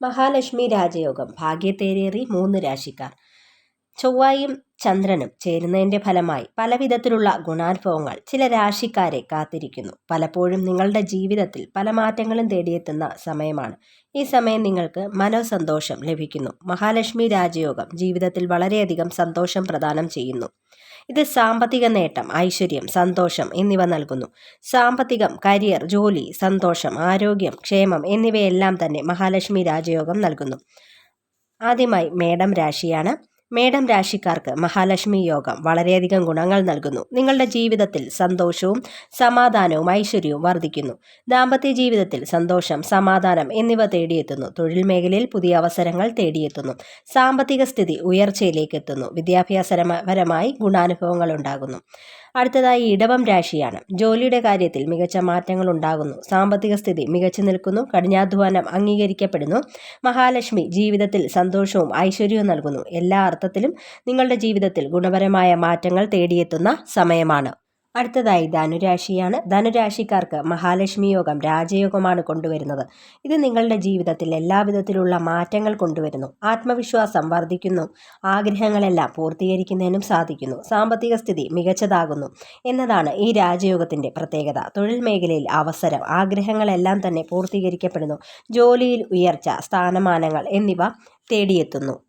മഹാലക്ഷ്മി രാജയോഗം. ഭാഗ്യത്തേരേറി മൂന്ന് രാശിക്കാർ. ചൊവ്വായും ചന്ദ്രനും ചേരുന്നതിന്റെ ഫലമായി പലവിധത്തിലുള്ള ഗുണാനുഭവങ്ങൾ ചില രാശിക്കാരെ കാത്തിരിക്കുന്നു. പലപ്പോഴും നിങ്ങളുടെ ജീവിതത്തിൽ പല മാറ്റങ്ങളും തേടിയെത്തുന്ന സമയമാണ്. ഈ സമയം നിങ്ങൾക്ക് മനോസന്തോഷം ലഭിക്കുന്നു. മഹാലക്ഷ്മി രാജയോഗം ജീവിതത്തിൽ വളരെയധികം സന്തോഷം പ്രദാനം ചെയ്യുന്നു. ഇത് സാമ്പത്തിക നേട്ടം ഐശ്വര്യം സന്തോഷം എന്നിവ നൽകുന്നു. സാമ്പത്തികം കരിയർ ജോലി സന്തോഷം ആരോഗ്യം ക്ഷേമം എന്നിവയെല്ലാം തന്നെ മഹാലക്ഷ്മി രാജയോഗം നൽകുന്നു. ആദ്യമായി മേടം രാശിയാണ്. മേടം രാശിക്കാർക്ക് മഹാലക്ഷ്മി യോഗം വളരെയധികം ഗുണങ്ങൾ നൽകുന്നു. നിങ്ങളുടെ ജീവിതത്തിൽ സന്തോഷവും സമാധാനവും ഐശ്വര്യവും വർദ്ധിക്കുന്നു. ദാമ്പത്യ ജീവിതത്തിൽ സന്തോഷം സമാധാനം എന്നിവ തേടിയെത്തുന്നു. തൊഴിൽ മേഖലയിൽ പുതിയ അവസരങ്ങൾ തേടിയെത്തുന്നു. സാമ്പത്തിക സ്ഥിതി ഉയർച്ചയിലേക്ക് എത്തുന്നു വിദ്യാഭ്യാസപരമായി ഗുണാനുഭവങ്ങൾ ഉണ്ടാകുന്നു. അടുത്തതായി ഇടവം രാശിയാണ്. ജോലിയുടെ കാര്യത്തിൽ മികച്ച മാറ്റങ്ങൾ ഉണ്ടാകുന്നു. സാമ്പത്തിക സ്ഥിതി മികച്ചു നിൽക്കുന്നു. കഠിനാധ്വാനം അംഗീകരിക്കപ്പെടുന്നു. മഹാലക്ഷ്മി ജീവിതത്തിൽ സന്തോഷവും ഐശ്വര്യവും നൽകുന്നു. എല്ലാ അർത്ഥത്തിലും നിങ്ങളുടെ ജീവിതത്തിൽ ഗുണപരമായ മാറ്റങ്ങൾ തേടിയെത്തുന്ന സമയമാണ്. അടുത്തതായി ധനുരാശിയാണ്. ധനുരാശിക്കാർക്ക് മഹാലക്ഷ്മി യോഗം രാജയോഗമാണ് കൊണ്ടുവരുന്നത്. ഇത് നിങ്ങളുടെ ജീവിതത്തിൽ എല്ലാവിധത്തിലുള്ള മാറ്റങ്ങൾ കൊണ്ടുവരുന്നു. ആത്മവിശ്വാസം വർദ്ധിക്കുന്നു. ആഗ്രഹങ്ങളെല്ലാം പൂർത്തീകരിക്കുന്നതിനും സാധിക്കുന്നു. സാമ്പത്തിക സ്ഥിതി മികച്ചതാകുന്നു എന്നതാണ് ഈ രാജയോഗത്തിന്റെ പ്രത്യേകത. തൊഴിൽ മേഖലയിൽ അവസരം ആഗ്രഹങ്ങളെല്ലാം തന്നെ പൂർത്തീകരിക്കപ്പെടുന്നു. ജോലിയിൽ ഉയർച്ച സ്ഥാനമാനങ്ങൾ എന്നിവ തേടിയെത്തുന്നു.